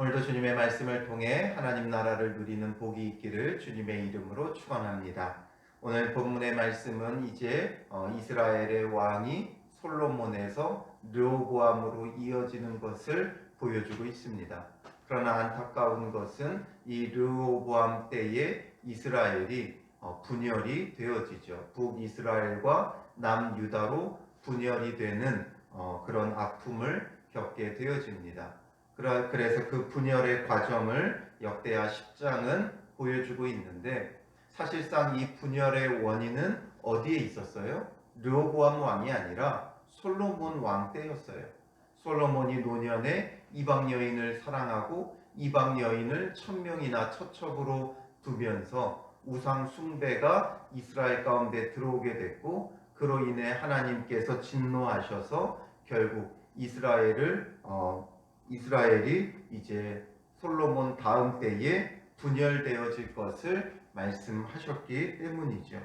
오늘도 주님의 말씀을 통해 하나님 나라를 누리는 복이 있기를 주님의 이름으로 축원합니다. 오늘 본문의 말씀은 이제 어, 이스라엘의 왕이 솔로몬에서 르호보암으로 이어지는 것을 보여주고 있습니다. 그러나 안타까운 것은 이 르호보암 때에 이스라엘이 어, 분열이 되어지죠. 북이스라엘과 남유다로 분열이 되는 어, 그런 아픔을 겪게 되어집니다. 그래서 그 분열의 과정을 역대하 10장은 보여주고 있는데 사실상 이 분열의 원인은 어디에 있었어요? 르호보암 왕이 아니라 솔로몬 왕 때였어요. 솔로몬이 노년에 이방 여인을 사랑하고 이방 여인을 천명이나 처첩으로 두면서 우상 숭배가 이스라엘 가운데 들어오게 됐고 그로 인해 하나님께서 진노하셔서 결국 이스라엘을 어, 이스라엘이 이제 솔로몬 다음 때에 분열되어질 것을 말씀하셨기 때문이죠.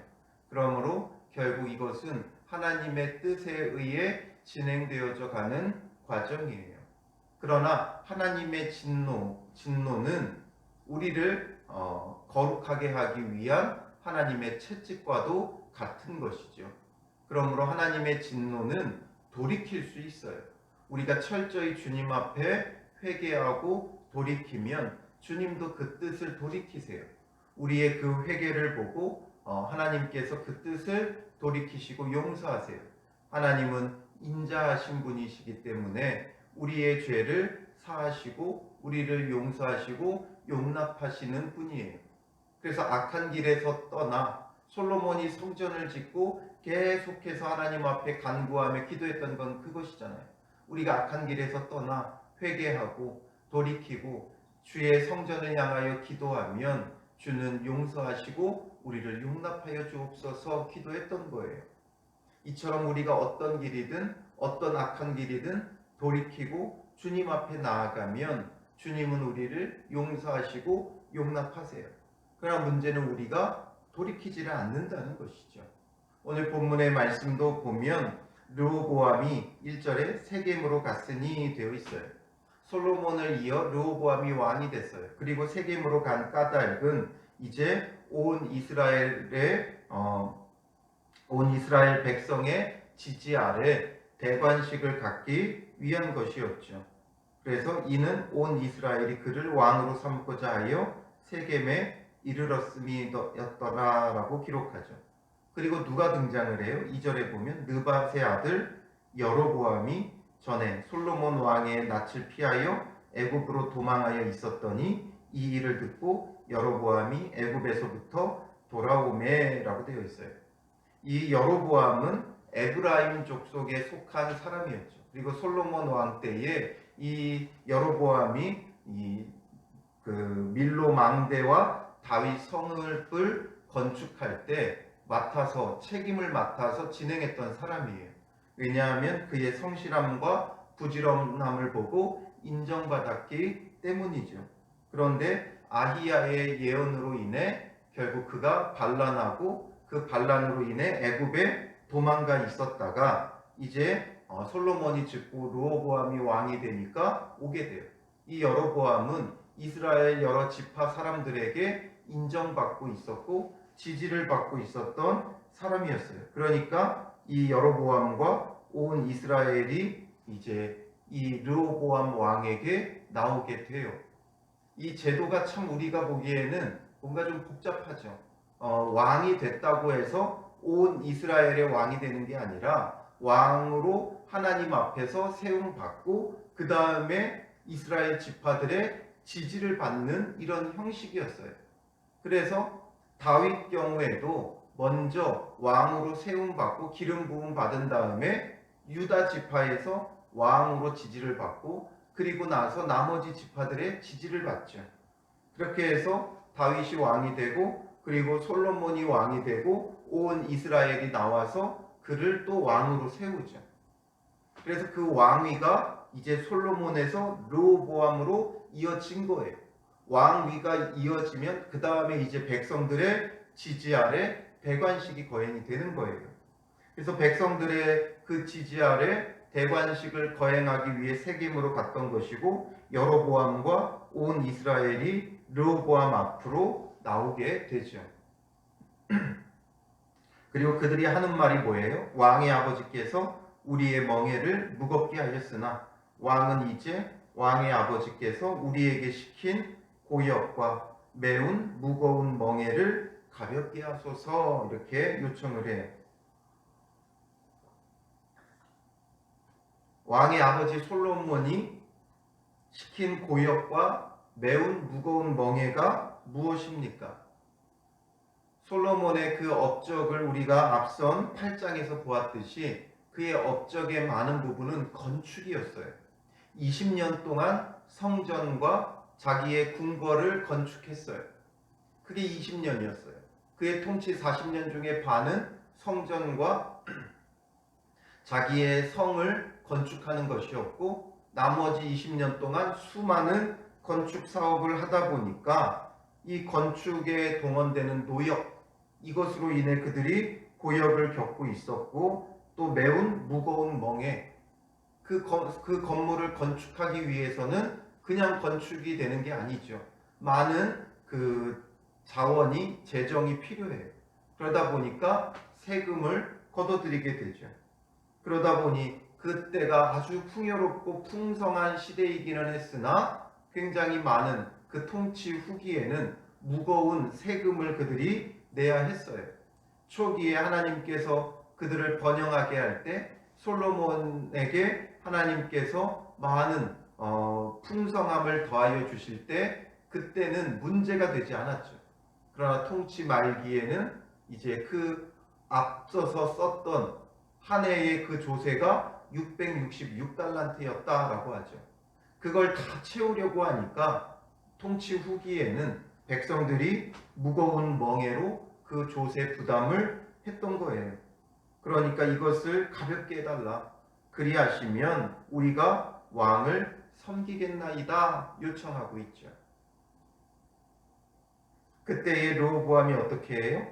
그러므로 결국 이것은 하나님의 뜻에 의해 진행되어져 가는 과정이에요. 그러나 하나님의 진노, 진노는 우리를 어, 거룩하게 하기 위한 하나님의 채찍과도 같은 것이죠. 그러므로 하나님의 진노는 돌이킬 수 있어요. 우리가 철저히 주님 앞에 회개하고 돌이키면 주님도 그 뜻을 돌이키세요. 우리의 그 회개를 보고 어, 하나님께서 그 뜻을 돌이키시고 용서하세요. 하나님은 인자하신 분이시기 때문에 우리의 죄를 사하시고 우리를 용서하시고 용납하시는 분이에요. 그래서 악한 길에서 떠나 솔로몬이 성전을 짓고 계속해서 하나님 앞에 간구하며 기도했던 건 그것이잖아요. 우리가 악한 길에서 떠나 회개하고 돌이키고 주의 성전을 향하여 기도하면 주는 용서하시고 우리를 용납하여 주옵소서 기도했던 거예요. 이처럼 우리가 어떤 길이든 어떤 악한 길이든 돌이키고 주님 앞에 나아가면 주님은 우리를 용서하시고 용납하세요. 그러나 문제는 우리가 돌이키지를 않는다는 것이죠. 오늘 본문의 말씀도 보면 르호보암이 1절에 세겜으로 갔으니 되어 있어요. 솔로몬을 이어 르호보암이 왕이 됐어요. 그리고 세겜으로 간 까닭은 이제 온 이스라엘의 어, 온 이스라엘 백성의 지지 아래 대관식을 갖기 위한 것이었죠. 그래서 이는 온 이스라엘이 그를 왕으로 삼고자 하여 세겜에 이르렀음이었더라라고 기록하죠. 그리고 누가 등장을 해요? 2절에 보면 느밧의 아들 여로보암이 전에 솔로몬 왕의 낯을 피하여 애굽으로 도망하여 있었더니 이 일을 듣고 여로보암이 애굽에서부터 돌아오매라고 되어 있어요. 이 여로보암은 에브라임 족속에 속한 사람이었죠. 그리고 솔로몬 왕 때에 이 여로보암이 이 그 밀로 망대와 다윗 성을 건축할 때 맡아서 책임을 맡아서 진행했던 사람이에요. 왜냐하면 그의 성실함과 부지런함을 보고 인정받았기 때문이죠. 그런데 아히야의 예언으로 인해 결국 그가 반란하고 그 반란으로 인해 애굽에 도망가 있었다가 이제 어, 솔로몬이 죽고 르호보암이 왕이 되니까 오게 돼요. 이 여로보암은 이스라엘 여러 지파 사람들에게 인정받고 있었고 지지를 받고 있었던 사람이었어요. 그러니까 이 여로보암과 온 이스라엘이 이제 이 르호보암 왕에게 나오게 돼요. 이 제도가 참 우리가 보기에는 뭔가 좀 복잡하죠. 어, 왕이 됐다고 해서 온 이스라엘의 왕이 되는 게 아니라 왕으로 하나님 앞에서 세움 받고 그 다음에 이스라엘 지파들의 지지를 받는 이런 형식이었어요. 그래서 다윗 경우에도 먼저 왕으로 세움 받고 기름 부음 받은 다음에 유다 지파에서 왕으로 지지를 받고 그리고 나서 나머지 지파들의 지지를 받죠. 그렇게 해서 다윗이 왕이 되고 그리고 솔로몬이 왕이 되고 온 이스라엘이 나와서 그를 또 왕으로 세우죠. 그래서 그 왕위가 이제 솔로몬에서 르호보암으로 이어진 거예요. 왕위가 이어지면 그 다음에 이제 백성들의 지지 아래 대관식이 거행이 되는 거예요. 그래서 백성들의 그 지지 아래 대관식을 거행하기 위해 세겜으로 갔던 것이고 여로보암과 온 이스라엘이 르호보암 앞으로 나오게 되죠. 그리고 그들이 하는 말이 뭐예요? 왕의 아버지께서 우리의 멍에를 무겁게 하셨으나 왕은 이제 왕의 아버지께서 우리에게 시킨 고역과 매운 무거운 멍에를 가볍게 하소서 이렇게 요청을 해요. 왕의 아버지 솔로몬이 시킨 고역과 매운 무거운 멍에가 무엇입니까? 솔로몬의 그 업적을 우리가 앞선 8장에서 보았듯이 그의 업적의 많은 부분은 건축이었어요. 20년 동안 성전과 자기의 궁궐을 건축했어요. 그게 20년이었어요. 그의 통치 40년 중에 반은 성전과 자기의 성을 건축하는 것이었고 나머지 20년 동안 수많은 건축 사업을 하다 보니까 이 건축에 동원되는 노역 이것으로 인해 그들이 고역을 겪고 있었고 또 매운 무거운 멍에 그, 건, 그 건물을 건축하기 위해서는 그냥 건축이 되는 게 아니죠. 많은 그 자원이 재정이 필요해요. 그러다 보니까 세금을 걷어들이게 되죠. 그러다 보니 그때가 아주 풍요롭고 풍성한 시대이기는 했으나 굉장히 많은 그 통치 후기에는 무거운 세금을 그들이 내야 했어요. 초기에 하나님께서 그들을 번영하게 할 때 솔로몬에게 하나님께서 많은 어, 풍성함을 더하여 주실 때 그때는 문제가 되지 않았죠. 그러나 통치 말기에는 이제 그 앞서서 썼던 한 해의 그 조세가 666달란트였다라고 하죠. 그걸 다 채우려고 하니까 통치 후기에는 백성들이 무거운 멍에로 그 조세 부담을 했던 거예요. 그러니까 이것을 가볍게 해달라. 그리하시면 우리가 왕을 섬기겠나이다 요청하고 있죠. 그때의 르호보암이 어떻게 해요?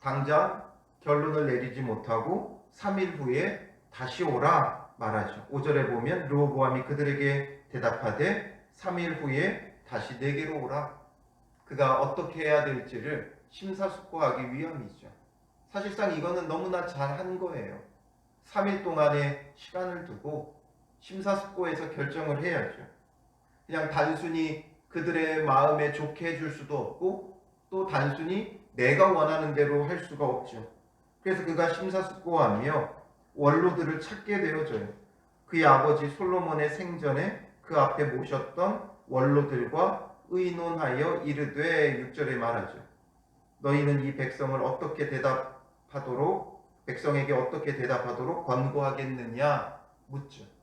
당장 결론을 내리지 못하고 3일 후에 다시 오라 말하죠. 5절에 보면 르호보암이 그들에게 대답하되 3일 후에 다시 내게로 오라. 그가 어떻게 해야 될지를 심사숙고하기 위함이죠. 사실상 이거는 너무나 잘한 거예요. 3일 동안의 시간을 두고 심사숙고해서 결정을 해야죠. 그냥 단순히 그들의 마음에 좋게 해줄 수도 없고 또 단순히 내가 원하는 대로 할 수가 없죠. 그래서 그가 심사숙고하며 원로들을 찾게 되어져요. 그의 아버지 솔로몬의 생전에 그 앞에 모셨던 원로들과 의논하여 이르되 6절에 말하죠. 너희는 이 백성을 어떻게 대답하도록 백성에게 어떻게 대답하도록 권고하겠느냐 묻죠.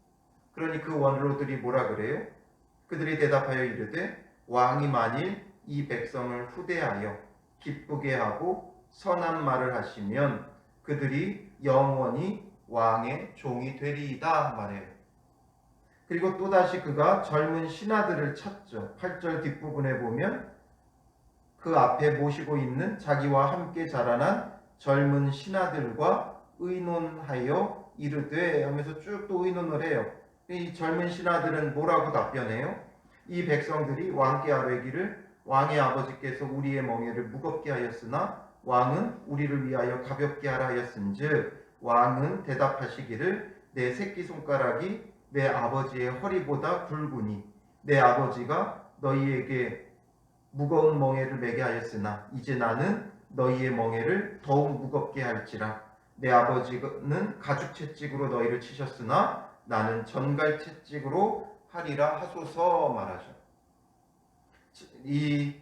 그러니 그 원로들이 뭐라 그래요? 그들이 대답하여 이르되 왕이 만일 이 백성을 후대하여 기쁘게 하고 선한 말을 하시면 그들이 영원히 왕의 종이 되리이다 말해요. 그리고 또다시 그가 젊은 신하들을 찾죠. 8절 뒷부분에 보면 그 앞에 모시고 있는 자기와 함께 자라난 젊은 신하들과 의논하여 이르되 하면서 쭉 또 의논을 해요. 이 젊은 신하들은 뭐라고 답변해요? 이 백성들이 왕께 아뢰기를 왕의 아버지께서 우리의 멍에를 무겁게 하였으나 왕은 우리를 위하여 가볍게 하라 하였은즉 왕은 대답하시기를 내 새끼 손가락이 내 아버지의 허리보다 굵으니 내 아버지가 너희에게 무거운 멍에를 매게 하였으나 이제 나는 너희의 멍에를 더욱 무겁게 할지라 내 아버지는 가죽 채찍으로 너희를 치셨으나 나는 전갈 채찍으로 하리라 하소서 말하죠. 이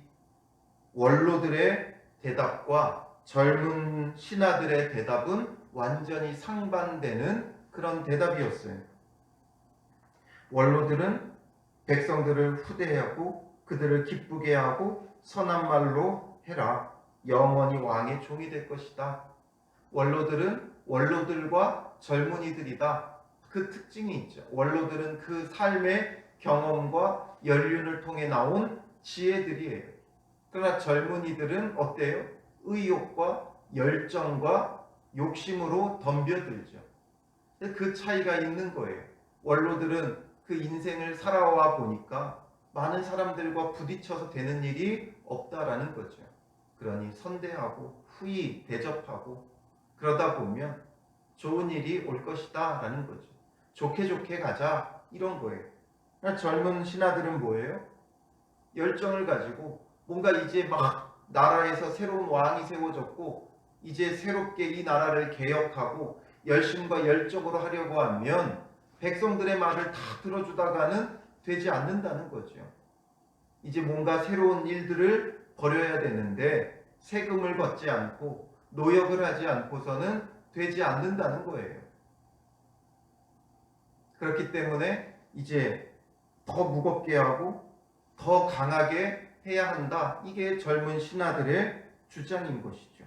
원로들의 대답과 젊은 신하들의 대답은 완전히 상반되는 그런 대답이었어요. 원로들은 백성들을 후대하고 그들을 기쁘게 하고 선한 말로 해라. 영원히 왕의 종이 될 것이다. 원로들은 원로들과 젊은이들이다. 그 특징이 있죠. 원로들은 그 삶의 경험과 연륜을 통해 나온 지혜들이에요. 그러나 젊은이들은 어때요? 의욕과 열정과 욕심으로 덤벼들죠. 그 차이가 있는 거예요. 원로들은 그 인생을 살아와 보니까 많은 사람들과 부딪혀서 되는 일이 없다라는 거죠. 그러니 선대하고 후히 대접하고 그러다 보면 좋은 일이 올 것이다 라는 거죠. 좋게 좋게 가자 이런 거예요. 그러니까 젊은 신하들은 뭐예요? 열정을 가지고 뭔가 이제 막 나라에서 새로운 왕이 세워졌고 이제 새롭게 이 나라를 개혁하고 열심과 열정으로 하려고 하면 백성들의 말을 다 들어주다가는 되지 않는다는 거죠. 이제 뭔가 새로운 일들을 벌여야 되는데 세금을 걷지 않고 노역을 하지 않고서는 되지 않는다는 거예요. 그렇기 때문에 이제 더 무겁게 하고 더 강하게 해야 한다. 이게 젊은 신하들의 주장인 것이죠.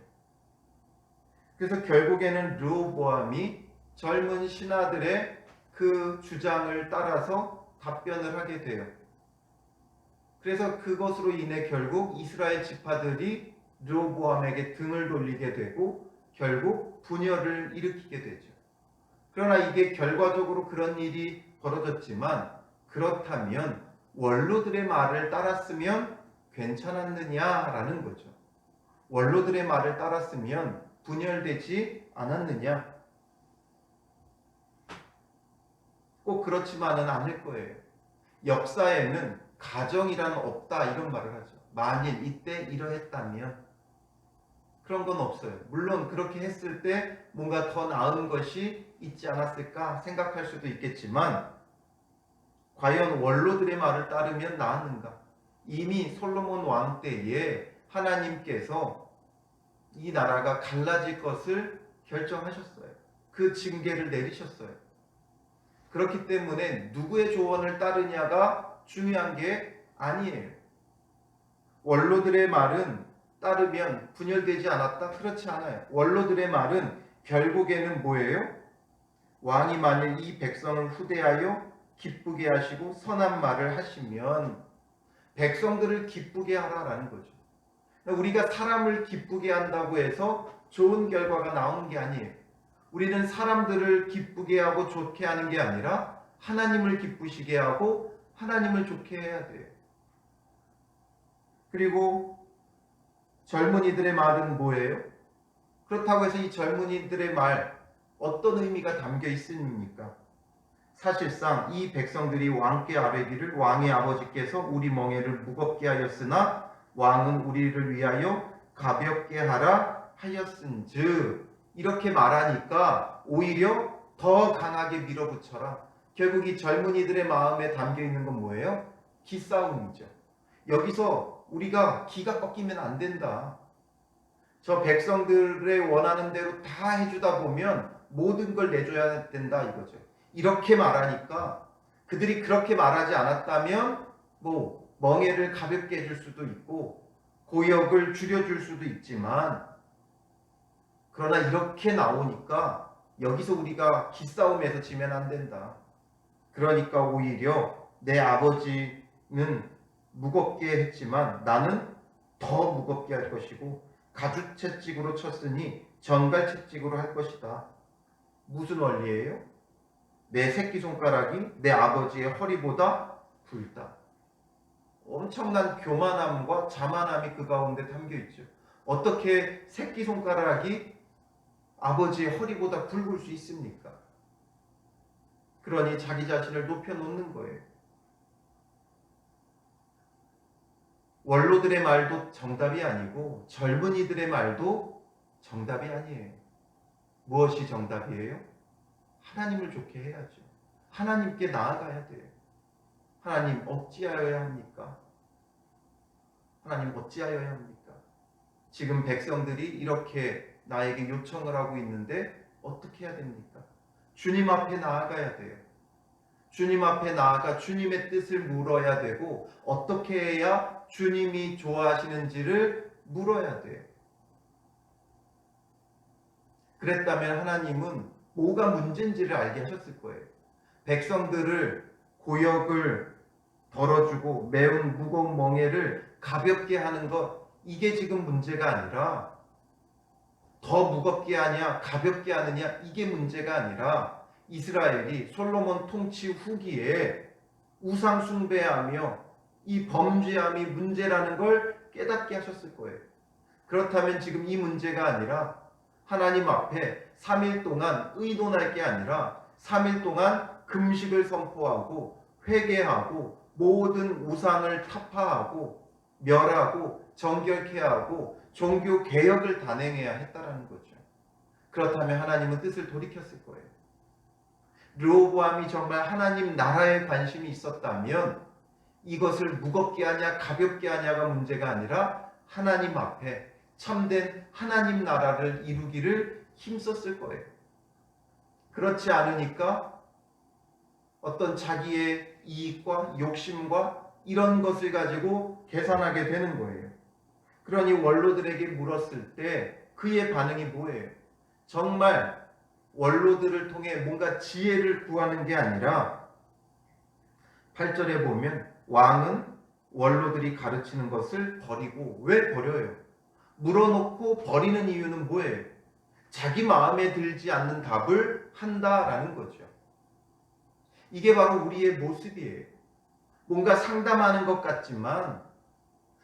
그래서 결국에는 르호보암이 젊은 신하들의 그 주장을 따라서 답변을 하게 돼요. 그래서 그것으로 인해 결국 이스라엘 지파들이 르호보암에게 등을 돌리게 되고 결국 분열을 일으키게 되죠. 그러나 이게 결과적으로 그런 일이 벌어졌지만 그렇다면 원로들의 말을 따랐으면 괜찮았느냐라는 거죠. 원로들의 말을 따랐으면 분열되지 않았느냐? 꼭 그렇지만은 않을 거예요. 역사에는 가정이란 없다 이런 말을 하죠. 만일 이때 이러했다면 그런 건 없어요. 물론 그렇게 했을 때 뭔가 더 나은 것이 있지 않았을까 생각할 수도 있겠지만 과연 원로들의 말을 따르면 나았는가? 이미 솔로몬 왕 때에 하나님께서 이 나라가 갈라질 것을 결정하셨어요. 그 징계를 내리셨어요. 그렇기 때문에 누구의 조언을 따르냐가 중요한 게 아니에요. 원로들의 말은 따르면 분열되지 않았다? 그렇지 않아요. 원로들의 말은 결국에는 뭐예요? 왕이 만일 이 백성을 후대하여 기쁘게 하시고 선한 말을 하시면 백성들을 기쁘게 하라라는 거죠. 우리가 사람을 기쁘게 한다고 해서 좋은 결과가 나오는 게 아니에요. 우리는 사람들을 기쁘게 하고 좋게 하는 게 아니라 하나님을 기쁘시게 하고 하나님을 좋게 해야 돼요. 그리고 젊은이들의 말은 뭐예요? 그렇다고 해서 이 젊은이들의 말 어떤 의미가 담겨 있습니까? 사실상 이 백성들이 왕께 아뢰기를 왕의 아버지께서 우리 멍에를 무겁게 하였으나 왕은 우리를 위하여 가볍게 하라 하였은즉 이렇게 말하니까 오히려 더 강하게 밀어붙여라. 결국 이 젊은이들의 마음에 담겨 있는 건 뭐예요? 기싸움이죠. 여기서 우리가 기가 꺾이면 안 된다. 저 백성들의 원하는 대로 다 해주다 보면 모든 걸 내줘야 된다 이거죠. 이렇게 말하니까 그들이 그렇게 말하지 않았다면 뭐 멍해를 가볍게 해줄 수도 있고 고역을 줄여줄 수도 있지만 그러나 이렇게 나오니까 여기서 우리가 기싸움에서 지면 안 된다. 그러니까 오히려 내 아버지는 무겁게 했지만 나는 더 무겁게 할 것이고 가주채찍으로 쳤으니 전갈 채찍으로 할 것이다. 무슨 원리예요? 내 새끼손가락이 내 아버지의 허리보다 굵다. 엄청난 교만함과 자만함이 그 가운데 담겨 있죠. 어떻게 새끼손가락이 아버지의 허리보다 굵을 수 있습니까? 그러니 자기 자신을 높여놓는 거예요. 원로들의 말도 정답이 아니고 젊은이들의 말도 정답이 아니에요. 무엇이 정답이에요? 하나님을 좋게 해야죠. 하나님께 나아가야 돼요. 하나님 어찌하여야 합니까? 하나님 어찌하여야 합니까? 지금 백성들이 이렇게 나에게 요청을 하고 있는데 어떻게 해야 됩니까? 주님 앞에 나아가야 돼요. 주님 앞에 나아가 주님의 뜻을 물어야 되고 어떻게 해야 주님이 좋아하시는지를 물어야 돼요. 그랬다면 하나님은 뭐가 문제인지를 알게 하셨을 거예요. 백성들을 고역을 덜어주고 매운 무거운 멍에를 가볍게 하는 것 이게 지금 문제가 아니라 더 무겁게 하냐 가볍게 하느냐 이게 문제가 아니라 이스라엘이 솔로몬 통치 후기에 우상 숭배하며 이 범죄함이 문제라는 걸 깨닫게 하셨을 거예요. 그렇다면 지금 이 문제가 아니라 하나님 앞에 3일 동안 의논할 게 아니라 3일 동안 금식을 선포하고 회개하고 모든 우상을 타파하고 멸하고 정결케 하고 종교 개혁을 단행해야 했다라는 거죠. 그렇다면 하나님은 뜻을 돌이켰을 거예요. 르호보암이 정말 하나님 나라에 관심이 있었다면 이것을 무겁게 하냐 가볍게 하냐가 문제가 아니라 하나님 앞에 참된 하나님 나라를 이루기를 힘썼을 거예요. 그렇지 않으니까 어떤 자기의 이익과 욕심과 이런 것을 가지고 계산하게 되는 거예요. 그러니 원로들에게 물었을 때 그의 반응이 뭐예요? 정말 원로들을 통해 뭔가 지혜를 구하는 게 아니라 8절에 보면 왕은 원로들이 가르치는 것을 버리고 왜 버려요? 물어놓고 버리는 이유는 뭐예요? 자기 마음에 들지 않는 답을 한다라는 거죠. 이게 바로 우리의 모습이에요. 뭔가 상담하는 것 같지만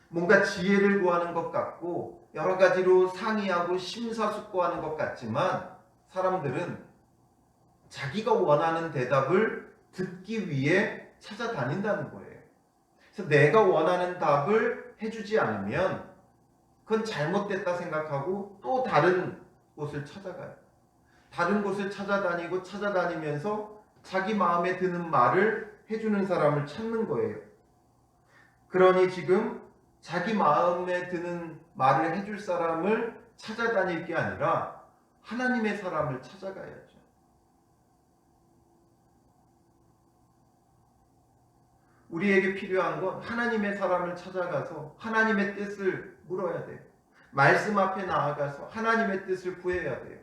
뭔가 지혜를 구하는 것 같고 여러 가지로 상의하고 심사숙고하는 것 같지만 사람들은 자기가 원하는 대답을 듣기 위해 찾아다닌다는 거예요. 그래서 내가 원하는 답을 해주지 않으면 그건 잘못됐다 생각하고 또 다른 곳을 찾아가요. 다른 곳을 찾아다니고 찾아다니면서 자기 마음에 드는 말을 해주는 사람을 찾는 거예요. 그러니 지금 자기 마음에 드는 말을 해줄 사람을 찾아다닐 게 아니라 하나님의 사람을 찾아가야죠. 우리에게 필요한 건 하나님의 사람을 찾아가서 하나님의 뜻을 물어야 돼요. 말씀 앞에 나아가서 하나님의 뜻을 구해야 돼요.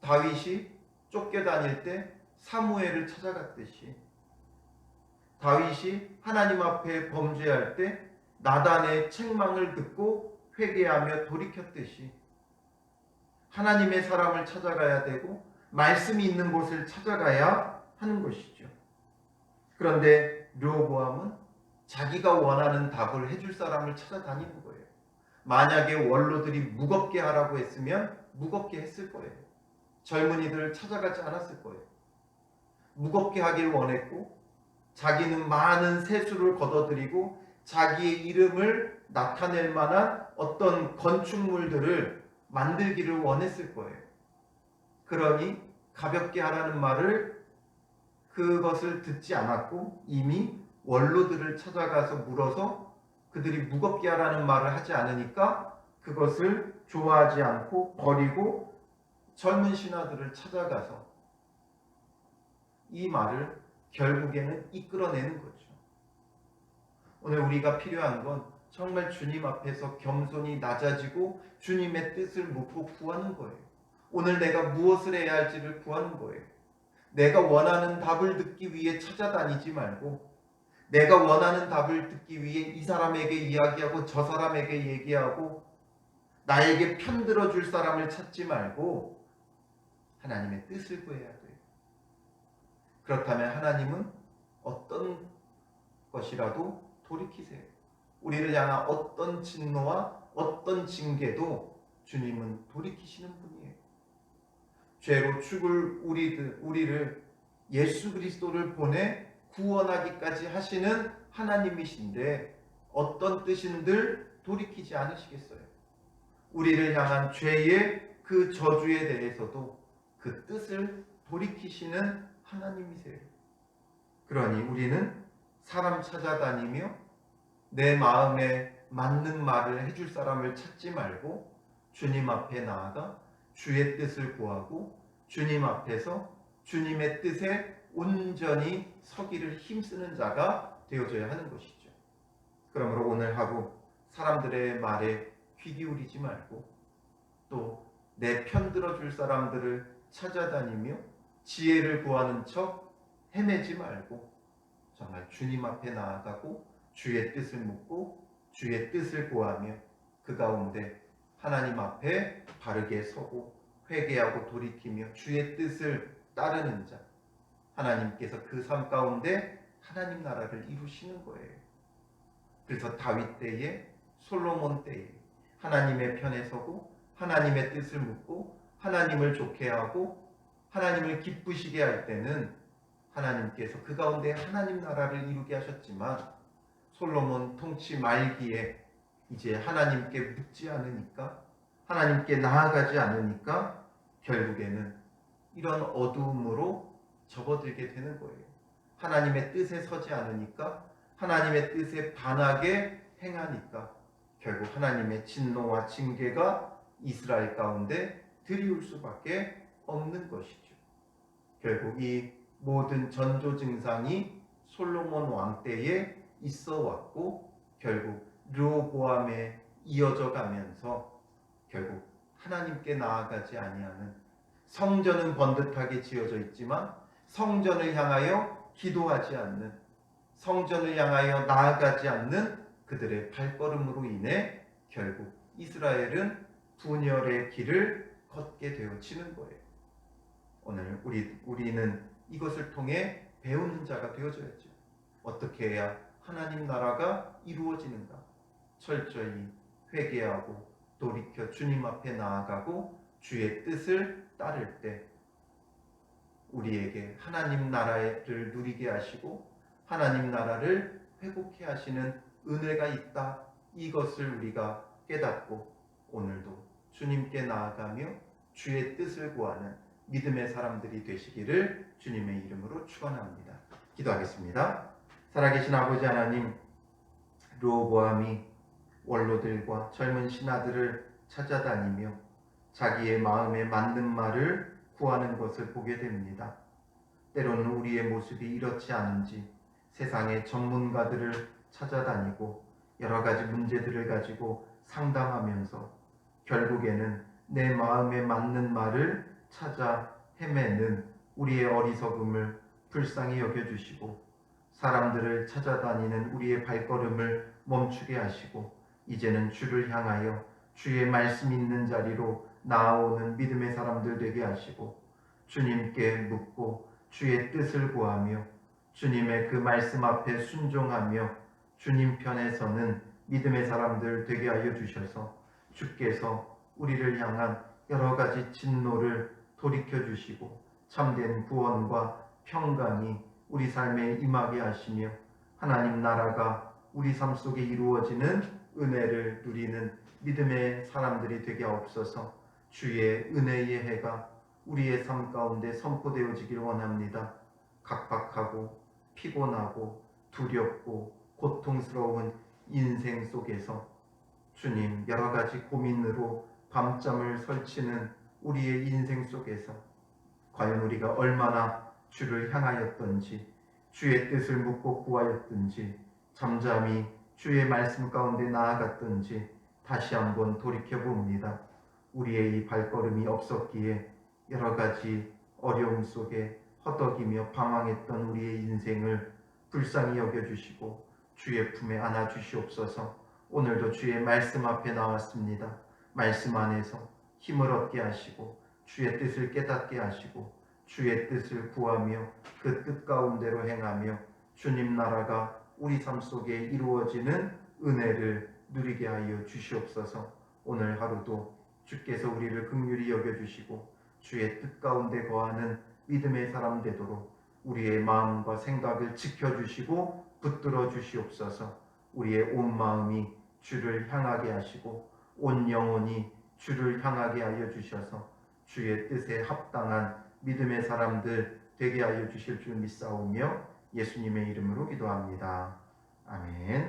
다윗이 쫓겨다닐 때 사무엘을 찾아갔듯이 다윗이 하나님 앞에 범죄할 때 나단의 책망을 듣고 회개하며 돌이켰듯이 하나님의 사람을 찾아가야 되고 말씀이 있는 곳을 찾아가야 하는 것이죠. 그런데 르호보암은 자기가 원하는 답을 해줄 사람을 찾아다니는 거예요. 만약에 원로들이 무겁게 하라고 했으면 무겁게 했을 거예요. 젊은이들을 찾아가지 않았을 거예요. 무겁게 하길 원했고 자기는 많은 세수를 걷어들이고 자기의 이름을 나타낼 만한 어떤 건축물들을 만들기를 원했을 거예요. 그러니 가볍게 하라는 말을 그것을 듣지 않았고 이미 원로들을 찾아가서 물어서 그들이 무겁게 하라는 말을 하지 않으니까 그것을 좋아하지 않고 버리고 젊은 신하들을 찾아가서 이 말을 결국에는 이끌어내는 거죠. 오늘 우리가 필요한 건 정말 주님 앞에서 겸손히 낮아지고 주님의 뜻을 묻고 구하는 거예요. 오늘 내가 무엇을 해야 할지를 구하는 거예요. 내가 원하는 답을 듣기 위해 찾아다니지 말고 내가 원하는 답을 듣기 위해 이 사람에게 이야기하고 저 사람에게 얘기하고 나에게 편들어 줄 사람을 찾지 말고 하나님의 뜻을 구해야 돼요. 그렇다면 하나님은 어떤 것이라도 돌이키세요. 우리를 향한 어떤 진노와 어떤 징계도 주님은 돌이키시는 분이에요. 죄로 죽을 우리들, 우리를 예수 그리스도를 보내 구원하기까지 하시는 하나님이신데 어떤 뜻인들 돌이키지 않으시겠어요? 우리를 향한 죄의 그 저주에 대해서도 그 뜻을 돌이키시는 하나님이세요. 그러니 우리는 사람 찾아다니며 내 마음에 맞는 말을 해줄 사람을 찾지 말고 주님 앞에 나아가 주의 뜻을 구하고 주님 앞에서 주님의 뜻에 온전히 서기를 힘쓰는 자가 되어져야 하는 것이죠. 그러므로 오늘 하고 사람들의 말에 귀 기울이지 말고 또 내 편 들어줄 사람들을 찾아다니며 지혜를 구하는 척 헤매지 말고 정말 주님 앞에 나아가고 주의 뜻을 묻고 주의 뜻을 구하며 그 가운데 하나님 앞에 바르게 서고 회개하고 돌이키며 주의 뜻을 따르는 자 하나님께서 그 삶 가운데 하나님 나라를 이루시는 거예요. 그래서 다윗 때에 솔로몬 때에 하나님의 편에 서고 하나님의 뜻을 묻고 하나님을 좋게 하고 하나님을 기쁘시게 할 때는 하나님께서 그 가운데 하나님 나라를 이루게 하셨지만 솔로몬 통치 말기에 이제 하나님께 묻지 않으니까 하나님께 나아가지 않으니까 결국에는 이런 어두움으로 접어들게 되는 거예요. 하나님의 뜻에 서지 않으니까 하나님의 뜻에 반하게 행하니까 결국 하나님의 진노와 징계가 이스라엘 가운데 들이올 수밖에 없는 것이죠. 결국 이 모든 전조 증상이 솔로몬 왕 때에 있어 왔고 결국 르호보암에 이어져 가면서 결국 하나님께 나아가지 아니하는 성전은 번듯하게 지어져 있지만 성전을 향하여 기도하지 않는 성전을 향하여 나아가지 않는 그들의 발걸음으로 인해 결국 이스라엘은 분열의 길을 걷게 되어지는 거예요. 오늘 우리 우리는 이것을 통해 배우는 자가 되어져야죠. 어떻게 해야 하나님 나라가 이루어지는가? 철저히 회개하고 돌이켜 주님 앞에 나아가고 주의 뜻을 따를 때 우리에게 하나님 나라를 누리게 하시고 하나님 나라를 회복해 하시는 은혜가 있다. 이것을 우리가 깨닫고 오늘도 주님께 나아가며 주의 뜻을 구하는 믿음의 사람들이 되시기를 주님의 이름으로 축원합니다. 기도하겠습니다. 살아계신 아버지 하나님, 르호보암이 원로들과 젊은 신하들을 찾아다니며 자기의 마음에 맞는 말을 구하는 것을 보게 됩니다. 때로는 우리의 모습이 이렇지 않은지 세상의 전문가들을 찾아다니고 여러 가지 문제들을 가지고 상담하면서 결국에는 내 마음에 맞는 말을 찾아 헤매는 우리의 어리석음을 불쌍히 여겨주시고 사람들을 찾아다니는 우리의 발걸음을 멈추게 하시고 이제는 주를 향하여 주의 말씀 있는 자리로 나아오는 믿음의 사람들 되게 하시고 주님께 묻고 주의 뜻을 구하며 주님의 그 말씀 앞에 순종하며 주님 편에 서는 믿음의 사람들 되게 하여 주셔서 주께서 우리를 향한 여러 가지 진노를 돌이켜 주시고 참된 구원과 평강이 우리 삶에 임하게 하시며 하나님 나라가 우리 삶 속에 이루어지는 은혜를 누리는 믿음의 사람들이 되게 없어서 주의 은혜의 해가 우리의 삶 가운데 선포되어지길 원합니다. 각박하고 피곤하고 두렵고 고통스러운 인생 속에서 주님 여러 가지 고민으로 밤잠을 설치는 우리의 인생 속에서 과연 우리가 얼마나 주를 향하였던지 주의 뜻을 묻고 구하였던지 잠잠히 주의 말씀 가운데 나아갔던지 다시 한번 돌이켜 봅니다. 우리의 이 발걸음이 없었기에 여러 가지 어려움 속에 허덕이며 방황했던 우리의 인생을 불쌍히 여겨주시고 주의 품에 안아 주시옵소서 오늘도 주의 말씀 앞에 나왔습니다. 말씀 안에서 힘을 얻게 하시고 주의 뜻을 깨닫게 하시고 주의 뜻을 구하며 그 뜻 가운데로 행하며 주님 나라가 우리 삶 속에 이루어지는 은혜를 누리게 하여 주시옵소서 오늘 하루도 주께서 우리를 극률히 여겨주시고 주의 뜻 가운데 거하는 믿음의 사람 되도록 우리의 마음과 생각을 지켜주시고 붙들어 주시옵소서 우리의 온 마음이 주를 향하게 하시고 온 영혼이 주를 향하게 하여 주셔서 주의 뜻에 합당한 믿음의 사람들 되게 하여 주실 줄 믿사오며 예수님의 이름으로 기도합니다. 아멘.